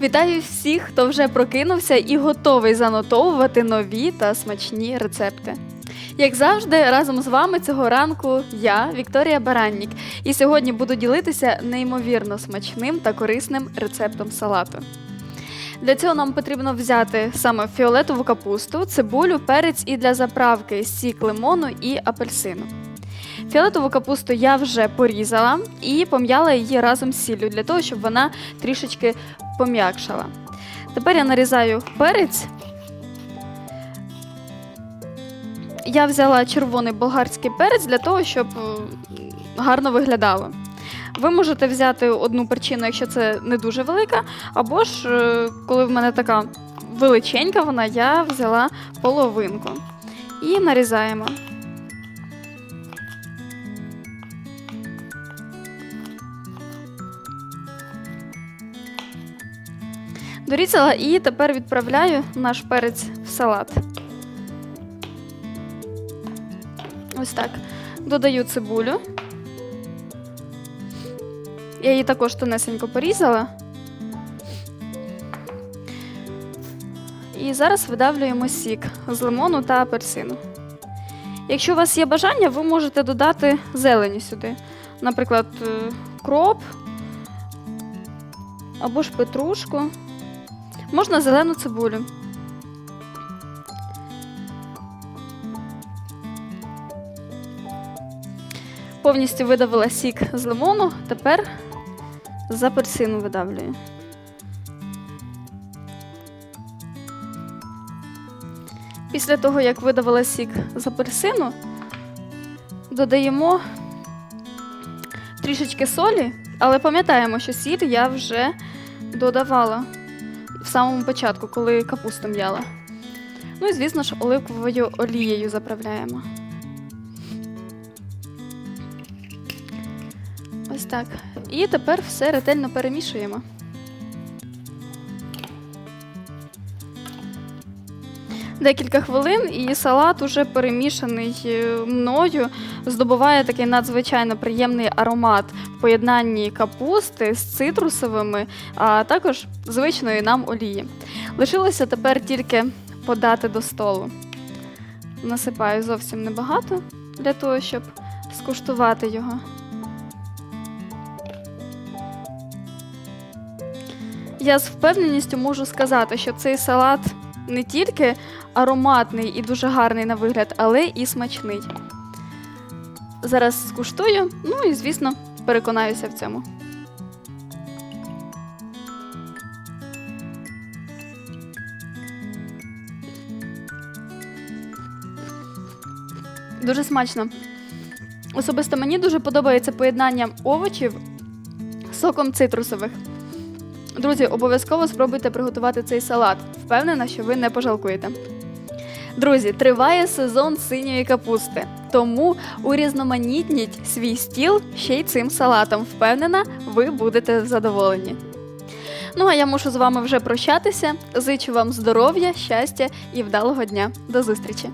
Вітаю всіх, хто вже прокинувся і готовий занотовувати нові та смачні рецепти. Як завжди, разом з вами цього ранку я, Вікторія Бараннік, і сьогодні буду ділитися неймовірно смачним та корисним рецептом салату. Для цього нам потрібно взяти саме фіолетову капусту, цибулю, перець і для заправки сік лимону і апельсину. Фіолетову капусту я вже порізала і пом'яла її разом з сіллю для того, щоб вона трішечки пом'якшала. Тепер я нарізаю перець. Я взяла червоний болгарський перець для того, щоб е, гарно виглядало. Ви можете взяти одну перчину, якщо це не дуже велика, або ж, е, коли в мене така величенька вона, я взяла половинку. І нарізаємо. Дорізала і тепер відправляю наш перець в салат. Ось так. Додаю цибулю. Я її також тонесенько порізала. І зараз видавлюємо сік з лимону та апельсину. Якщо у вас є бажання, ви можете додати зелені сюди. Наприклад, е, кроп або ж петрушку. Можна зелену цибулю. Повністю видавила сік з лимону, тепер з апельсину видавлюю. Після того, як видавила сік з апельсину, додаємо трішечки солі, але пам'ятаємо, що сіль я вже додавала в самому початку, коли капусту м'яла. Ну і, звісно ж, оливковою олією заправляємо. Ось так. І тепер все ретельно перемішуємо. Декілька хвилин, і салат, уже перемішаний е, мною, здобуває такий надзвичайно приємний аромат в поєднанні капусти з цитрусовими, а також звичної нам олії. Лишилося тепер тільки подати до столу. Насипаю зовсім небагато для того, щоб скуштувати його. Я з впевненістю можу сказати, що цей салат не тільки ароматний і дуже гарний на вигляд, але і смачний. Зараз скуштую, ну і, звісно, переконаюся в цьому. Дуже смачно. Особисто мені дуже подобається поєднання овочів з соком цитрусових. Друзі, обов'язково спробуйте приготувати цей салат. Впевнена, що ви не пожалкуєте. Друзі, триває сезон синьої капусти, тому урізноманітніть свій стіл ще й цим салатом. Впевнена, ви будете задоволені. Ну а я мушу з вами вже прощатися. Зичу вам здоров'я, щастя і вдалого дня. До зустрічі!